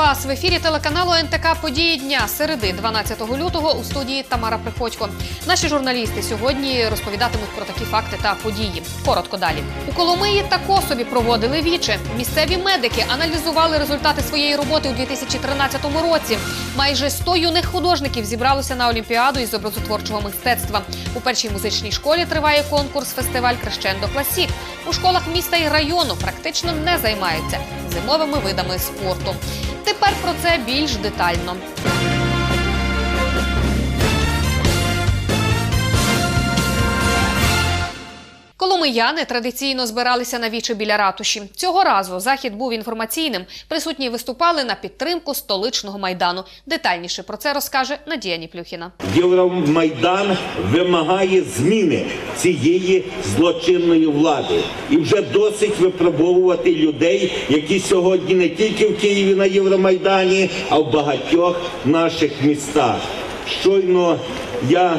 вас в ефірі телеканалу НТК Події дня середи 12 лютого у студії Тамара Приходько. Наші журналісти сьогодні розповідатимуть про такі факти та події. Коротко далі у Коломиї та Косові проводили віче. Місцеві медики аналізували результати своєї роботи у 2013 році. Майже 100 юних художників зібралося на олімпіаду із образотворчого мистецтва. У першій музичній школі триває конкурс фестиваль Крещендо Класік. У школах міста і району практично не займаються зимовими видами спорту. Тепер про це більш детально. Коломияни традиційно збиралися на вічі біля ратуші. Цього разу захід був інформаційним. Присутні виступали на підтримку столичного майдану. Детальніше про це розкаже Надія Ніплюхіна. Євромайдан вимагає зміни цієї злочинної влади, і вже досить випробовувати людей, які сьогодні не тільки в Києві на Євромайдані, а в багатьох наших містах. Щойно я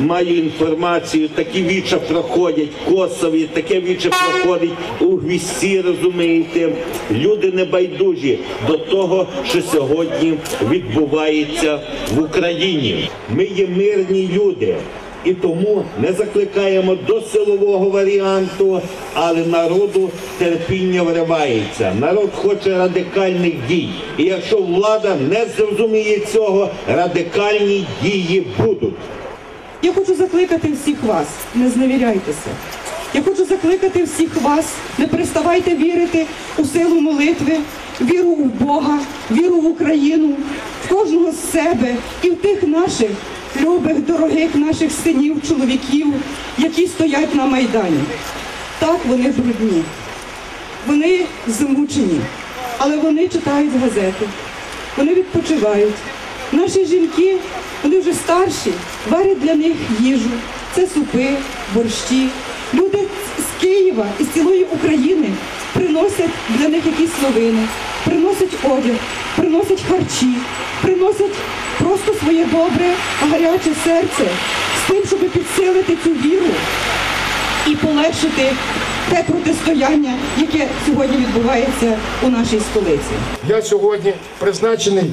маю інформацію, такі віча проходять Косові, таке віче проходить у Гвісті, розумієте. Люди небайдужі до того, що сьогодні відбувається в Україні. Ми є мирні люди. І тому не закликаємо до силового варіанту, але народу терпіння вривається. Народ хоче радикальних дій. І якщо влада не зрозуміє цього, радикальні дії будуть. Я хочу закликати всіх вас, не зневіряйтеся. Я хочу закликати всіх вас, не переставайте вірити у силу молитви, віру у Бога, віру в Україну, в кожного з себе і в тих наших любих, дорогих наших синів, чоловіків, які стоять на Майдані. Так, вони брудні, вони змучені, але вони читають газети, вони відпочивають. Наші жінки, вони вже старші, варять для них їжу. Це супи, борщі. Люди з Києва і з цілої України приносять для них якісь новини, приносять одяг, приносять харчі, приносять просто своє добре, гаряче серце з тим, щоб підсилити цю віру і полегшити те протистояння, яке сьогодні відбувається у нашій столиці. Я сьогодні призначений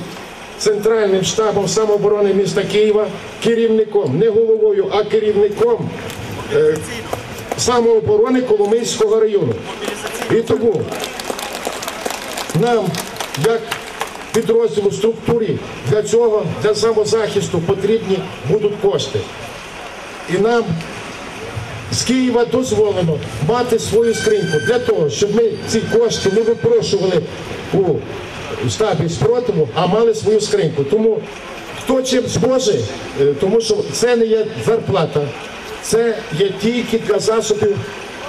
Центральним штабом самооборони міста Києва керівником, не головою, а керівником е, самооборони Коломийського району. І тому нам, як підрозділу структурі, для цього, для самозахисту потрібні будуть кошти. І нам з Києва дозволено мати свою скриньку для того, щоб ми ці кошти не випрошували у штабі спротиву, а мали свою скриньку. Тому хто чим зможе, е, тому що це не є зарплата, це є тільки для засобів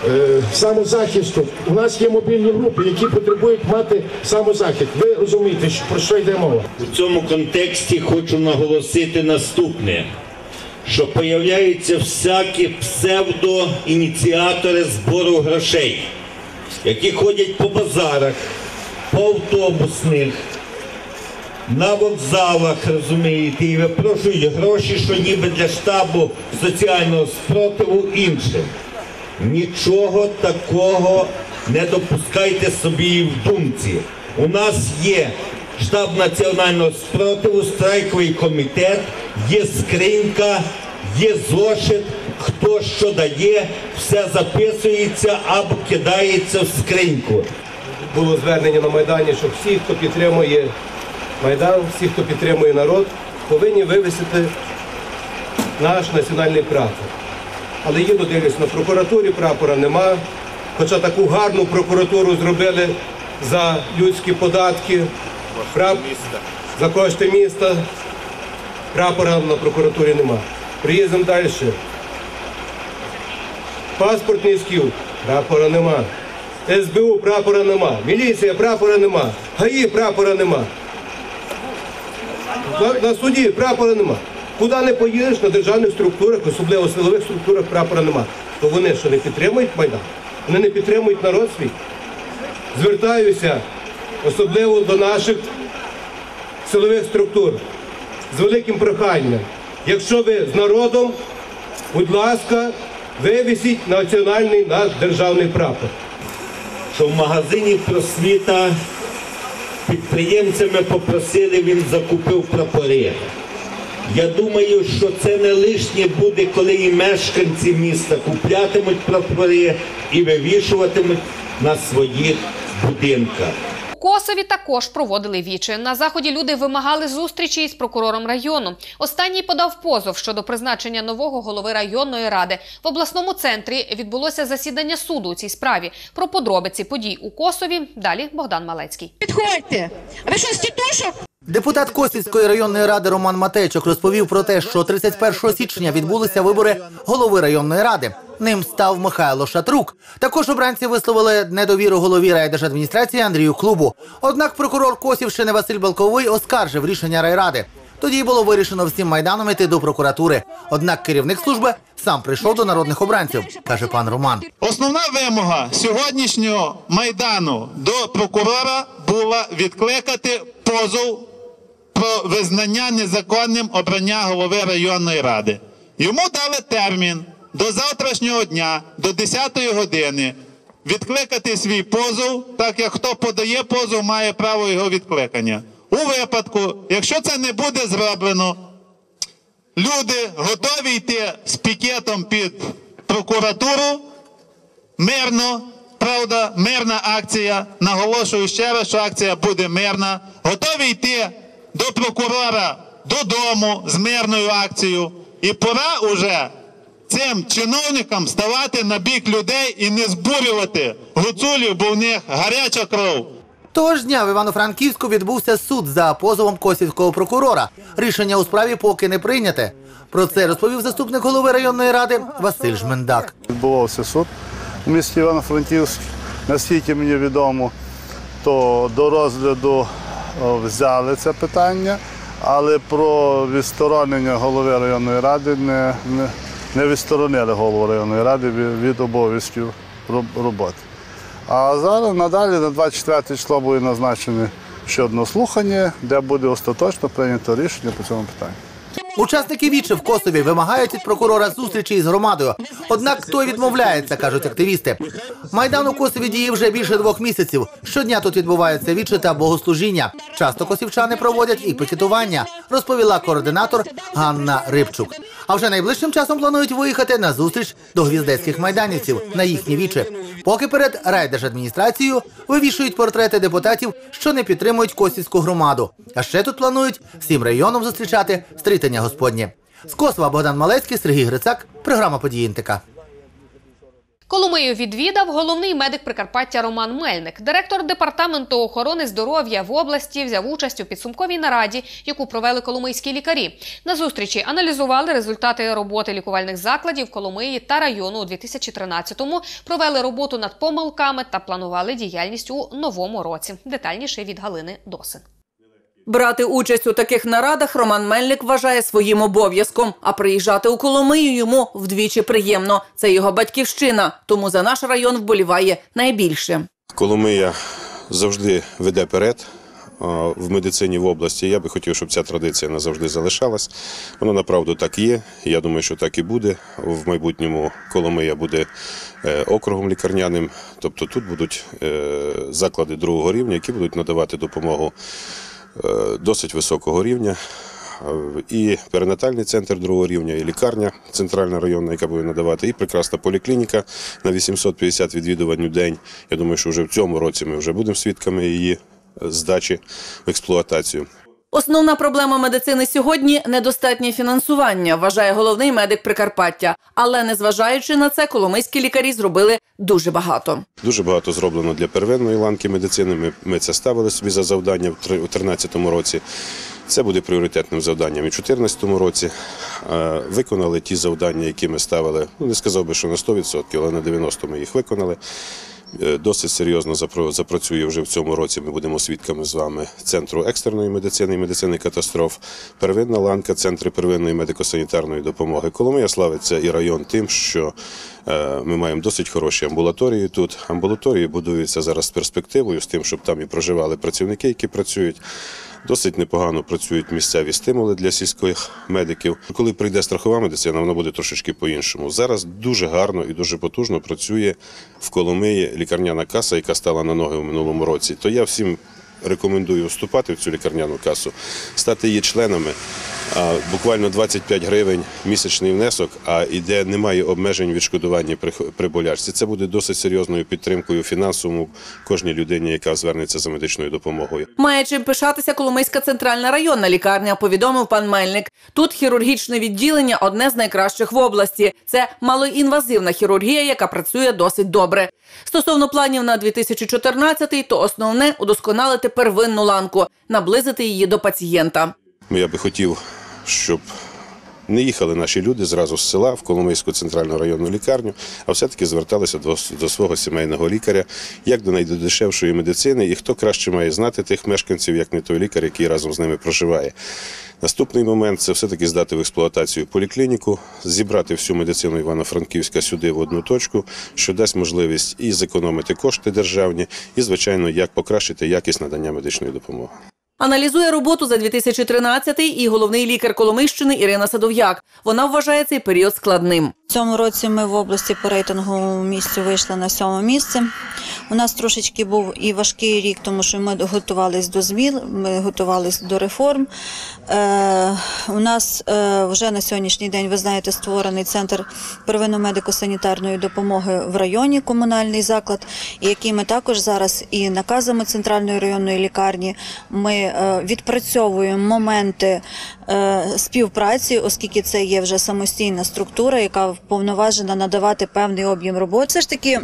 е, самозахисту. У нас є мобільні групи, які потребують мати самозахист. Ви розумієте, про що йде мова? У цьому контексті хочу наголосити наступне, що появляються всякі псевдоініціатори збору грошей, які ходять по базарах, по автобусних, на вокзалах, розумієте, і випрошують гроші, що ніби для штабу соціального спротиву іншим. Нічого такого не допускайте собі в думці. У нас є штаб національного спротиву, страйковий комітет, є скринька, є зошит, хто що дає, все записується або кидається в скриньку. Було звернення на Майдані, що всі, хто підтримує Майдан, всі, хто підтримує народ, повинні вивісити наш національний прапор. Але їду дивлюсь, на прокуратурі прапора нема. Хоча таку гарну прокуратуру зробили за людські податки, прап... за кошти міста. Прапора на прокуратурі нема. Приїздимо далі. Паспортний скіл, прапора нема. СБУ прапора нема. Міліція прапора нема. ГАІ прапора нема. На, на суді прапора нема. Куди не поїдеш на державних структурах, особливо силових структурах прапора нема. То вони що не підтримують Майдан? Вони не підтримують народ свій. Звертаюся особливо до наших силових структур з великим проханням. Якщо ви з народом, будь ласка, вивісіть національний наш державний прапор. Що в магазині просвіта підприємцями попросили, він закупив прапори. Я думаю, що це не лишнє буде, коли і мешканці міста куплятимуть прапори і вивішуватимуть на своїх будинках. Косові також проводили вічі. На заході люди вимагали зустрічі із прокурором району. Останній подав позов щодо призначення нового голови районної ради. В обласному центрі відбулося засідання суду у цій справі. Про подробиці подій у Косові далі Богдан Малецький. Підходьте. Ви що з тітушок? Депутат Косівської районної ради Роман Матейчук розповів про те, що 31 січня відбулися вибори голови районної ради. Ним став Михайло Шатрук. Також обранці висловили недовіру голові райдержадміністрації Андрію Клубу. Однак прокурор Косівщини Василь Балковий оскаржив рішення райради. Тоді було вирішено всім майданом йти до прокуратури. Однак керівник служби сам прийшов до народних обранців, каже пан Роман. Основна вимога сьогоднішнього майдану до прокурора була відкликати позов про визнання незаконним обрання голови районної ради. Йому дали термін до завтрашнього дня, до 10-ї години, відкликати свій позов, так як хто подає позов, має право його відкликання. У випадку, якщо це не буде зроблено, люди готові йти з пікетом під прокуратуру мирно, правда, мирна акція. Наголошую ще раз, що акція буде мирна. Готові йти до прокурора додому з мирною акцією. І пора уже цим чиновникам ставати на бік людей і не збурювати гуцулів, бо в них гаряча кров. Того ж дня в Івано-Франківську відбувся суд за позовом косівського прокурора. Рішення у справі поки не прийняте. Про це розповів заступник голови районної ради Василь Жмендак. Відбувався суд у місті Івано-Франківськ. Наскільки мені відомо, то до розгляду взяли це питання, але про відсторонення голови районної ради не, не, не відсторонили голову районної ради від, обов'язків роботи. А зараз надалі на 24 число буде назначене ще одне слухання, де буде остаточно прийнято рішення по цьому питанню. Учасники вічі в Косові вимагають від прокурора зустрічі із громадою. Однак той відмовляється, кажуть активісти. Майдан у Косові діє вже більше двох місяців. Щодня тут відбуваються вічі та богослужіння. Часто косівчани проводять і пікетування, розповіла координатор Ганна Рибчук. А вже найближчим часом планують виїхати на зустріч до гвіздецьких майданівців на їхні вічі. Поки перед райдержадміністрацією вивішують портрети депутатів, що не підтримують косівську громаду. А ще тут планують всім районом зустрічати стрітання Господнє. З Богдан Малецький, Сергій Грицак, програма події НТК. Коломию відвідав головний медик Прикарпаття Роман Мельник. Директор департаменту охорони здоров'я в області взяв участь у підсумковій нараді, яку провели коломийські лікарі. На зустрічі аналізували результати роботи лікувальних закладів Коломиї та району у 2013-му, провели роботу над помилками та планували діяльність у новому році. Детальніше від Галини Досин. Брати участь у таких нарадах Роман Мельник вважає своїм обов'язком, а приїжджати у Коломию йому вдвічі приємно. Це його батьківщина, тому за наш район вболіває найбільше. Коломия завжди веде перед в медицині в області. Я би хотів, щоб ця традиція назавжди залишалась. Вона направду так є. Я думаю, що так і буде. В майбутньому Коломия буде е, округом лікарняним. Тобто тут будуть е, заклади другого рівня, які будуть надавати допомогу досить високого рівня. Е, І перинатальний центр другого рівня, і лікарня центральна районна, яка буде надавати, і прекрасна поліклініка на 850 відвідувань у день. Я думаю, що вже в цьому році ми вже будемо свідками її е, здачі в експлуатацію. Основна проблема медицини сьогодні недостатнє фінансування, вважає головний медик Прикарпаття. Але незважаючи на це, коломийські лікарі зробили дуже багато. Дуже багато зроблено для первинної ланки медицини. Ми, ми це ставили собі за завдання в 2013 році. Це буде пріоритетним завданням в 2014 році. Е, Виконали ті завдання, які ми ставили. Ну, не сказав би, що на 100%, але на 90% ми їх виконали. Е, Досить серйозно запрацює вже в цьому році. Ми будемо свідками з вами центру екстреної медицини і медицини катастроф, первинна ланка, центри первинної медико-санітарної допомоги. Коломия славиться і район тим, що е, ми маємо досить хороші амбулаторії тут. Амбулаторії будуються зараз з перспективою, з тим, щоб там і проживали працівники, які працюють. Досить непогано працюють місцеві стимули для сільських медиків. Коли прийде страхова медицина, вона буде трошечки по-іншому. Зараз дуже гарно і дуже потужно працює в Коломиї лікарняна каса, яка стала на ноги у минулому році. То я всім рекомендую вступати в цю лікарняну касу, стати її членами. Буквально 25 гривень місячний внесок, а і де немає обмежень відшкодування при, при болячці. Це буде досить серйозною підтримкою фінансовому кожній людині, яка звернеться за медичною допомогою. Має чим пишатися Коломийська центральна районна лікарня, повідомив пан Мельник. Тут хірургічне відділення одне з найкращих в області. Це малоінвазивна хірургія, яка працює досить добре. Стосовно планів на 2014-й, то основне удосконалити первинну ланку, наблизити її до пацієнта. Я би хотів, щоб не їхали наші люди зразу з села в Коломийську центральну районну лікарню, а все-таки зверталися до, до свого сімейного лікаря, як до найдешевшої медицини, і хто краще має знати тих мешканців, як не той лікар, який разом з ними проживає. Наступний момент це все-таки здати в експлуатацію поліклініку, зібрати всю медицину Івано-Франківська сюди в одну точку, що дасть можливість і зекономити кошти державні, і, звичайно, як покращити якість надання медичної допомоги. Аналізує роботу за 2013 і головний лікар Коломийщини Ірина Садов'як. Вона вважає цей період складним. В цьому році ми в області по рейтингу місцю вийшли на сьоме місце. У нас трошечки був і важкий рік, тому що ми готувалися до змін, ми готувалися до реформ. Е, у нас е, вже на сьогоднішній день, ви знаєте, створений центр первинно медико-санітарної допомоги в районі, комунальний заклад, який ми також зараз і наказами центральної районної лікарні ми е, відпрацьовуємо моменти співпраці, оскільки це є вже самостійна структура, яка вповноважена надавати певний об'єм роботи. Все ж таки.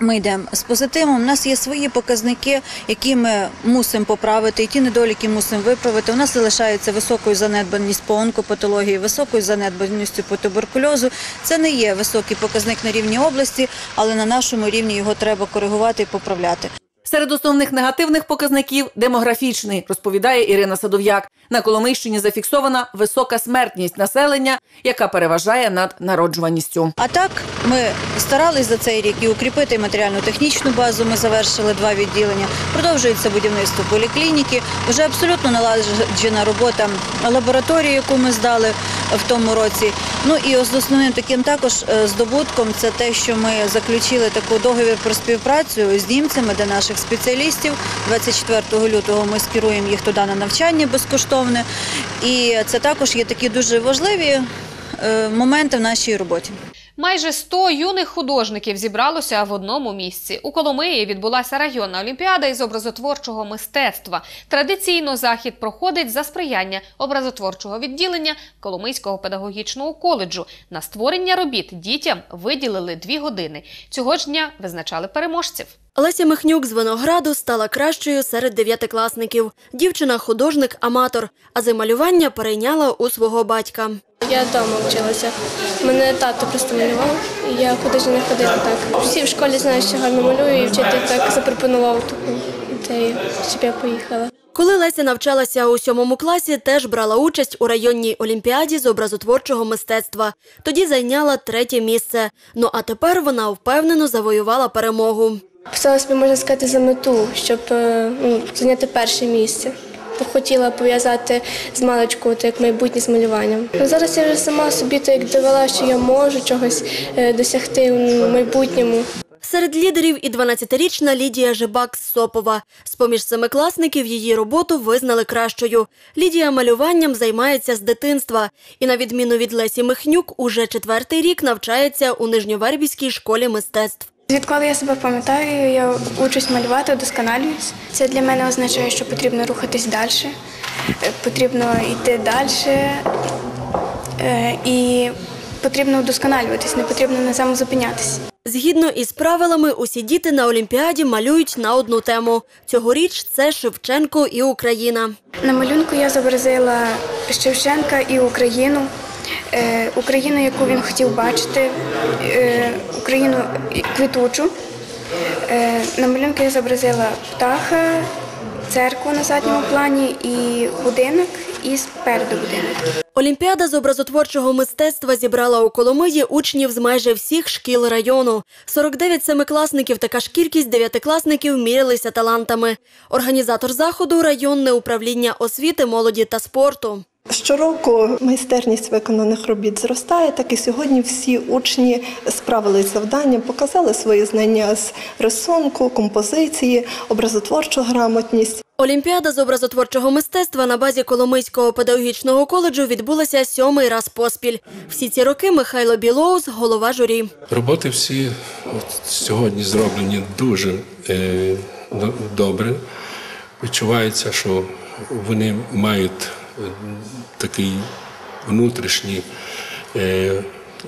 Ми йдемо з позитивом. У нас є свої показники, які ми мусимо поправити, і ті недоліки мусимо виправити. У нас залишається високою занедбаність по онкопатології, високою занедбаністю по туберкульозу. Це не є високий показник на рівні області, але на нашому рівні його треба коригувати і поправляти. Серед основних негативних показників демографічний, розповідає Ірина Садов'як. На Коломийщині зафіксована висока смертність населення, яка переважає над народжуваністю. А так ми старались за цей рік і укріпити матеріально-технічну базу. Ми завершили два відділення. Продовжується будівництво поліклініки. Вже абсолютно налагоджена робота лабораторії, яку ми здали в тому році. Ну і основним таким також е, здобутком це те, що ми заключили таку договір про співпрацю з німцями, де наших спеціалістів 24 лютого ми скеруємо їх туди на навчання безкоштовне. І це також є такі дуже важливі е, моменти в нашій роботі. Майже 100 юних художників зібралося в одному місці. У Коломиї відбулася районна олімпіада із образотворчого мистецтва. Традиційно захід проходить за сприяння образотворчого відділення Коломийського педагогічного коледжу. На створення робіт дітям виділили дві години. Цього ж дня визначали переможців. Леся Михнюк з Винограду стала кращою серед дев'ятикласників. Дівчина художник-аматор, а за малювання перейняла у свого батька. Я вдома вчилася. Мене тато просто малював, і я художньо не ходила так. Всі в школі знають, що гарно малюю, і вчитель так запропонував таку ідею, щоб я поїхала. Коли Леся навчалася у сьомому класі, теж брала участь у районній олімпіаді з образотворчого мистецтва. Тоді зайняла третє місце. Ну а тепер вона впевнено завоювала перемогу. Поставила собі, можна сказати, за мету, щоб е, ну, зайняти перше місце. Хотіла пов'язати з маличку, от як майбутнє з малюванням. Ну, зараз я вже сама собі то як довела, що я можу чогось е, досягти в майбутньому. Серед лідерів і 12-річна Лідія Жибак з Сопова. З-поміж семикласників її роботу визнали кращою. Лідія малюванням займається з дитинства. І на відміну від Лесі Михнюк, уже четвертий рік навчається у Нижньовербівській школі мистецтв. Відколи я себе пам'ятаю, я учусь малювати, удосконалююсь. Це для мене означає, що потрібно рухатись далі, потрібно йти далі і потрібно удосконалюватись, не потрібно на цьому зупинятися. Згідно із правилами, усі діти на Олімпіаді малюють на одну тему. Цьогоріч це Шевченко і Україна. На малюнку я зобразила Шевченка і Україну. Е, Україну, яку він хотів бачити, е, Україну квітучу. Е, На малюнку я зобразила птаха, церкву на задньому плані і будинок, і спереду будинок. Олімпіада з образотворчого мистецтва зібрала у Коломиї учнів з майже всіх шкіл району. 49 семикласників, така ж кількість дев'ятикласників мірялися талантами. Організатор заходу – районне управління освіти, молоді та спорту. Щороку майстерність виконаних робіт зростає, так і сьогодні всі учні справились з завданням, показали свої знання з рисунку, композиції, образотворчу грамотність. Олімпіада з образотворчого мистецтва на базі Коломийського педагогічного коледжу відбулася сьомий раз поспіль. Всі ці роки Михайло Білоус – голова журі. Роботи всі от сьогодні зроблені дуже е, добре. Відчувається, що вони мають такий внутрішній е,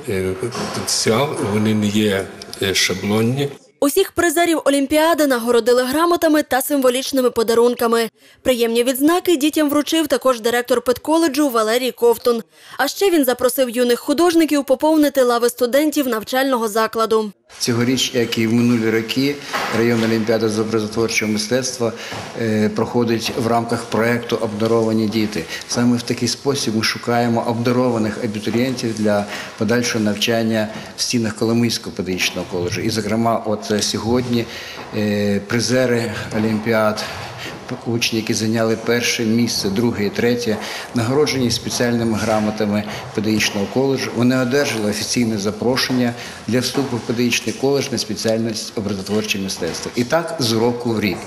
е, потенціал, вони не є е, шаблонні. Усіх призерів Олімпіади нагородили грамотами та символічними подарунками. Приємні відзнаки дітям вручив також директор педколеджу Валерій Ковтун. А ще він запросив юних художників поповнити лави студентів навчального закладу. Цьогоріч, як і в минулі роки, районна олімпіада з образотворчого мистецтва е, проходить в рамках проєкту Обдаровані діти. Саме в такий спосіб ми шукаємо обдарованих абітурієнтів для подальшого навчання в стінах Коломийського педагогічного коледжу. І, зокрема, от е, сьогодні е, призери олімпіад. Учні, які зайняли перше місце, друге і третє, нагороджені спеціальними грамотами педагогічного коледжу. Вони одержали офіційне запрошення для вступу в педагогічний коледж на спеціальність образотворче мистецтво. І так з року в рік.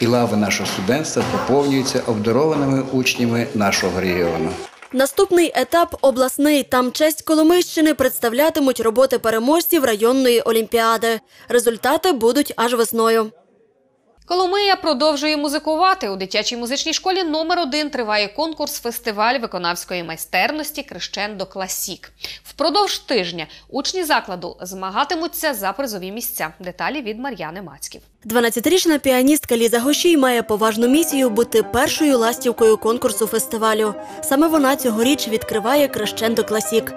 І лави нашого студентства поповнюються обдарованими учнями нашого регіону. Наступний етап обласний. Там честь Коломийщини представлятимуть роботи переможців районної олімпіади. Результати будуть аж весною. Коломия продовжує музикувати. У дитячій музичній школі номер 1 триває конкурс фестиваль виконавської майстерності Крещендо Класік. Впродовж тижня учні закладу змагатимуться за призові місця. Деталі від Мар'яни Мацьків. 12-річна піаністка Ліза Гощій має поважну місію бути першою ластівкою конкурсу фестивалю. Саме вона цьогоріч відкриває Крещендо Класік.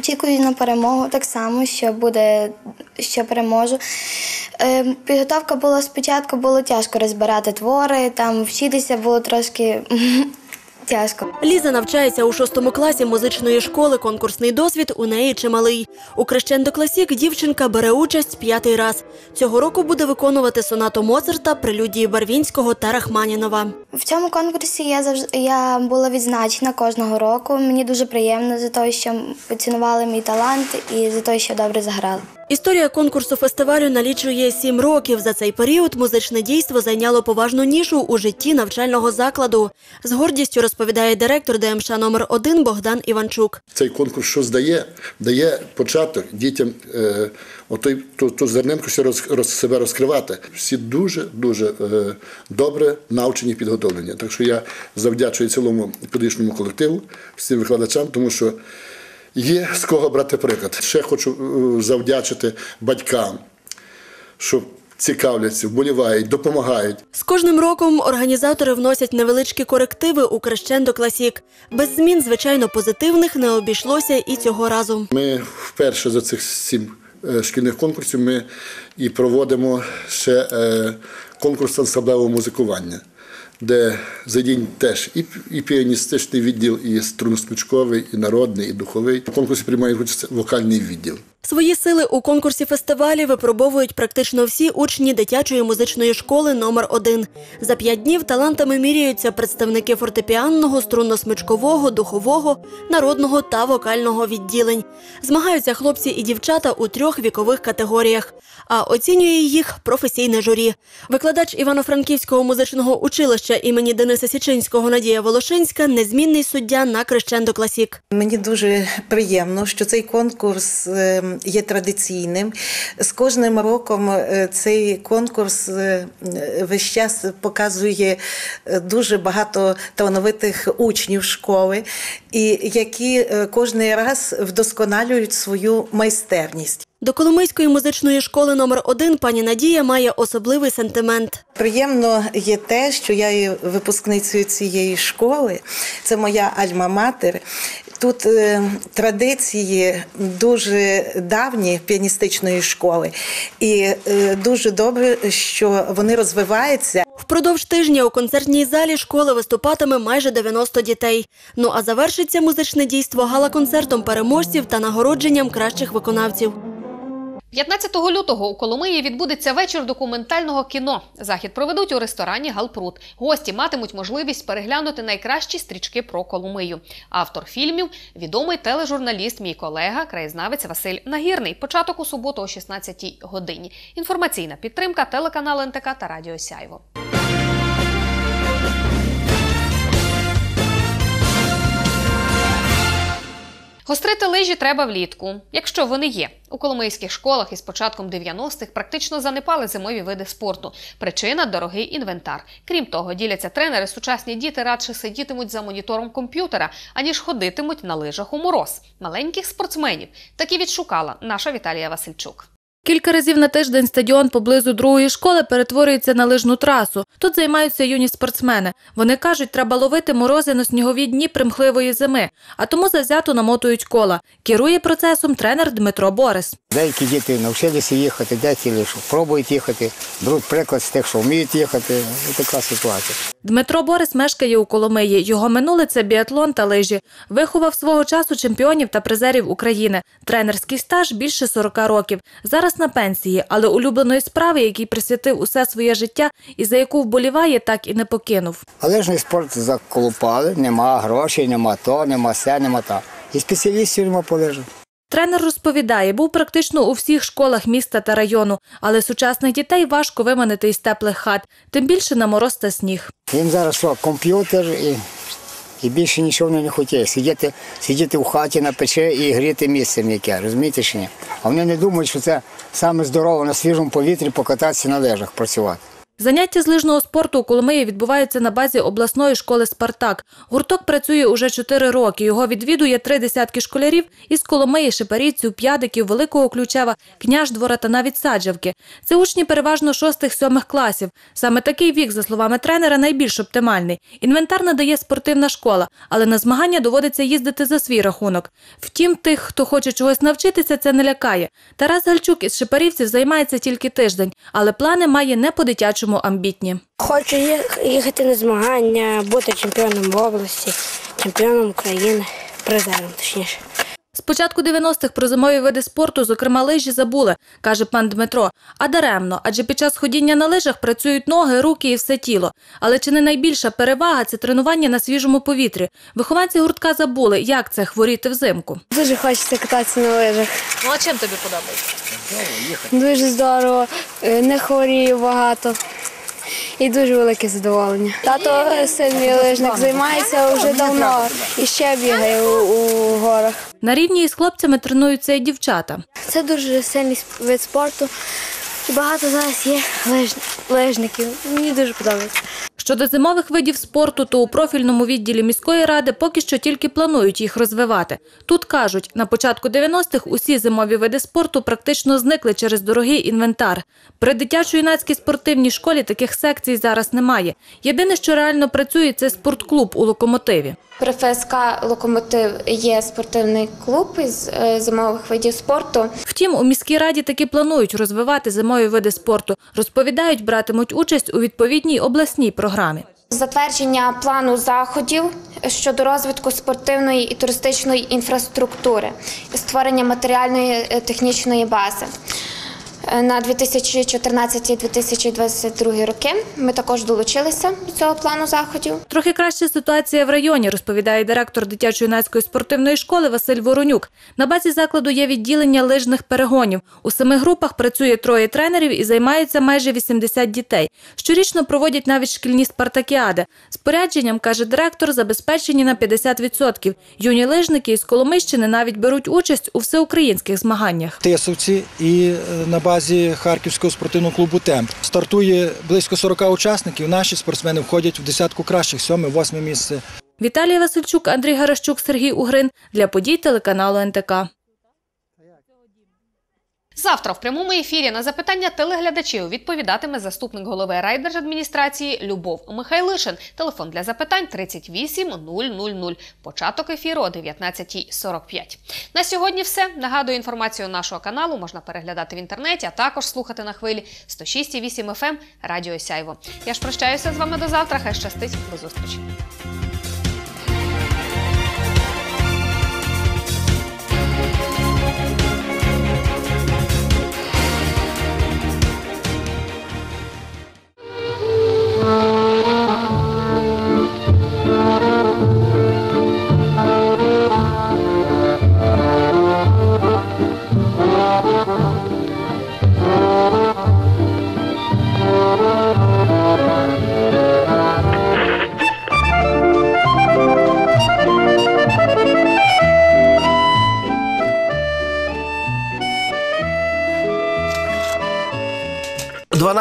Очікую на перемогу так само, що буде, що переможу. Е, Підготовка була спочатку, було тяжко розбирати твори, там вчитися було трошки тяжко. Ліза навчається у шостому класі музичної школи. Конкурсний досвід у неї чималий. У Крещендо Класік дівчинка бере участь п'ятий раз. Цього року буде виконувати сонату Моцарта, прелюдії Барвінського та Рахманінова. В цьому конкурсі я завжди я була відзначена кожного року. Мені дуже приємно за те, що поцінували мій талант і за те, що добре заграла. Історія конкурсу фестивалю налічує сім років. За цей період музичне дійство зайняло поважну нішу у житті навчального закладу. З гордістю розповідає директор ДМШ номер 1 Богдан Іванчук. Цей конкурс що здає, дає початок дітям е, отой, ту, ту зернинку ще роз, роз, себе розкривати. Всі дуже дуже е, добре навчені, підготовлені. Так що я завдячую цілому педагогічному колективу, всім викладачам, тому що є з кого брати приклад. Ще хочу е, завдячити батькам, що цікавляться, вболівають, допомагають. З кожним роком організатори вносять невеличкі корективи у Крещендо Класік. Без змін, звичайно, позитивних не обійшлося і цього разу. Ми вперше за цих сім е, шкільних конкурсів ми і проводимо ще е, конкурс ансамблевого музикування, де задінь теж і, і піаністичний відділ, і струнно-смичковий, і народний, і духовий. В конкурсі приймає участь вокальний відділ. Свої сили у конкурсі фестивалі випробовують практично всі учні дитячої музичної школи номер 1 За п'ять днів талантами міряються представники фортепіанного, струнно-смичкового, духового, народного та вокального відділень. Змагаються хлопці і дівчата у трьох вікових категоріях, а оцінює їх професійне журі. Викладач Івано-Франківського музичного училища імені Дениса Січинського Надія Волошинська незмінний суддя на Крещендо Класік. Мені дуже приємно, що цей конкурс е, є традиційним. З кожним роком е, цей конкурс е, весь час показує е, дуже багато талановитих учнів школи, і які кожний раз вдосконалюють свою майстерність. До Коломийської музичної школи номер 1 пані Надія має особливий сентимент. Приємно є те, що я є випускницею цієї школи. Це моя альма-матер. Тут е, традиції дуже давні піаністичної школи, і е, дуже добре, що вони розвиваються. Впродовж тижня у концертній залі школи виступатиме майже 90 дітей. Ну а завершиться музичне дійство гала-концертом переможців та нагородженням кращих виконавців. 15 лютого у Коломиї відбудеться вечір документального кіно. Захід проведуть у ресторані Галпрут. Гості матимуть можливість переглянути найкращі стрічки про Коломию. Автор фільмів відомий тележурналіст, мій колега, краєзнавець Василь Нагірний. Початок у суботу о 16 годині. Інформаційна підтримка телеканалу НТК та Радіо Сяйво. Гострити лижі треба влітку, якщо вони є. У коломийських школах із початком 90-х практично занепали зимові види спорту. Причина дорогий інвентар. Крім того, діляться тренери, сучасні діти радше сидітимуть за монітором комп'ютера, аніж ходитимуть на лижах у мороз. Маленьких спортсменів таки відшукала наша Віталія Васильчук. Кілька разів на тиждень стадіон поблизу другої школи перетворюється на лижну трасу. Тут займаються юні спортсмени. Вони кажуть, треба ловити морози на снігові дні примхливої зими, а тому завзято намотують кола. Керує процесом тренер Дмитро Борис. Деякі діти навчилися їхати, деякі лише пробують їхати, беруть приклад з тих, що вміють їхати. Ось така ситуація. Дмитро Борис мешкає у Коломиї. Його минуле це біатлон та лижі. Виховав свого часу чемпіонів та призерів України. Тренерський стаж більше 40 років. Зараз на пенсії, але улюбленої справи, якій присвятив усе своє життя і за яку вболіває, так і не покинув. Але ж не спорт заколупали, нема грошей, нема то, нема се, нема та. І спеціалістів нема полежу. Тренер розповідає, був практично у всіх школах міста та району, але сучасних дітей важко виманити із теплих хат, тим більше на мороз та сніг. Їм зараз що, комп'ютер і, і більше нічого не хотіли. Сидіти, сидіти в хаті на печі і гріти місце м'яке, розумієте чи ні? А вони не думають, що це саме здорово на свіжому повітрі покататися на лежах, працювати. Заняття з лижного спорту у Коломиї відбуваються на базі обласної школи «Спартак». Гурток працює уже чотири роки. Його відвідує три десятки школярів із Коломиї, Шепарівців, П'ядиків, Великого Ключева, Княждвора та навіть Саджавки. Це учні переважно шостих-сьомих класів. Саме такий вік, за словами тренера, найбільш оптимальний. Інвентар надає спортивна школа, але на змагання доводиться їздити за свій рахунок. Втім, тих, хто хоче чогось навчитися, це не лякає. Тарас Гальчук із Шепарівців займається тільки тиждень, але плани має не по-дитячому амбітні. Хочу їх- їхати на змагання, бути чемпіоном в області, чемпіоном України, призером точніше. З початку 90-х про зимові види спорту, зокрема лижі, забули, каже пан Дмитро. А даремно, адже під час ходіння на лижах працюють ноги, руки і все тіло. Але чи не найбільша перевага це тренування на свіжому повітрі? Вихованці гуртка забули, як це хворіти взимку. Дуже хочеться кататися на лижах. Ну а чим тобі подобається? Дуже здорово, е, не хворію багато. І дуже велике задоволення. Тато сильний лижник займається вже давно і ще бігає у, у горах. На рівні із хлопцями тренуються і дівчата. Це дуже сильний вид спорту. Багато зараз є лиж... лижників. Мені дуже подобається. Щодо зимових видів спорту, то у профільному відділі міської ради поки що тільки планують їх розвивати. Тут кажуть, на початку 90-х усі зимові види спорту практично зникли через дорогий інвентар. При дитячо-юнацькій спортивній школі таких секцій зараз немає. Єдине, що реально працює, це спортклуб у локомотиві. При ФСК Локомотив є спортивний клуб із е, зимових видів спорту. Втім, у міській раді таки планують розвивати зимові види спорту. Розповідають, братимуть участь у відповідній обласній програмі. Затвердження плану заходів щодо розвитку спортивної і туристичної інфраструктури, створення матеріальної е, технічної бази. Е, На 2014-2022 роки ми також долучилися до цього плану заходів. Трохи краща ситуація в районі, розповідає директор дитячо-юнацької спортивної школи Василь Воронюк. На базі закладу є відділення лижних перегонів. У семи групах працює троє тренерів і займаються майже 80 дітей. Щорічно проводять навіть шкільні спартакіади. Спорядженням, каже директор, забезпечені на 50%. Юні лижники із Коломищини навіть беруть участь у всеукраїнських змаганнях. Тисовці і е, на базі Харківського спортивного клубу Темп. Стартує близько 40 учасників. Наші спортсмени входять в десятку кращих, сьоме, восьме місце. Віталій Васильчук, Андрій Гарашчук, Сергій Угрин для подій телеканалу НТК. Завтра в прямому ефірі на запитання телеглядачів відповідатиме заступник голови райдержадміністрації Любов Михайлишин. Телефон для запитань 38 000. Початок ефіру о 19.45. На сьогодні все. Нагадую, інформацію нашого каналу можна переглядати в інтернеті, а також слухати на хвилі 106,8 FM ем Радіо Сяйво. Я ж прощаюся з вами до завтра. Хай щастить. До зустрічі.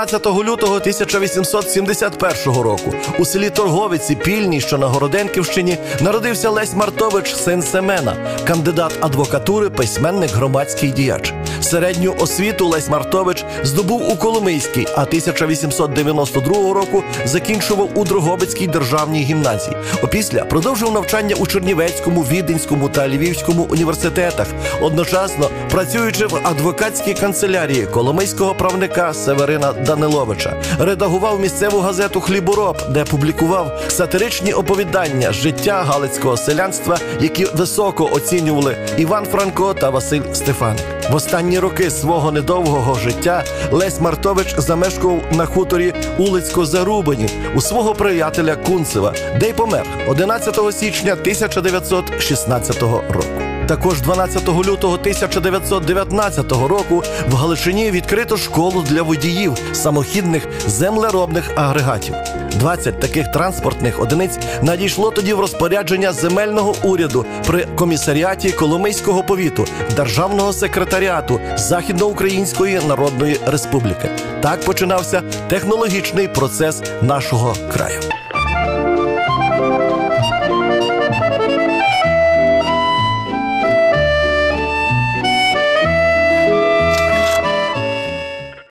12 лютого 1871 року у селі Торговиці Пільні, що на Городенківщині, народився Лесь Мартович, син Семена, кандидат адвокатури, письменник, громадський діяч. Середню освіту Лесь Мартович здобув у Коломийській, а 1892 року закінчував у Дрогобицькій державній гімназії. Опісля продовжив навчання у Чернівецькому, Віденському та Львівському університетах, одночасно працюючи в адвокатській канцелярії Коломийського правника Северина Даниловича, редагував місцеву газету Хлібороб, де публікував сатиричні оповідання життя галицького селянства, які високо оцінювали Іван Франко та Василь Стефаник. В останні роки свого недовгого життя Лесь Мартович замешкував на хуторі Улицько Зарубані у свого приятеля Кунцева, де й помер 11 січня 1916 року. Також 12 лютого 1919 року в Галичині відкрито школу для водіїв самохідних землеробних агрегатів. 20 таких транспортних одиниць надійшло тоді в розпорядження земельного уряду при комісаріаті Коломийського повіту Державного секретаріату Західноукраїнської Народної Республіки. Так починався технологічний процес нашого краю.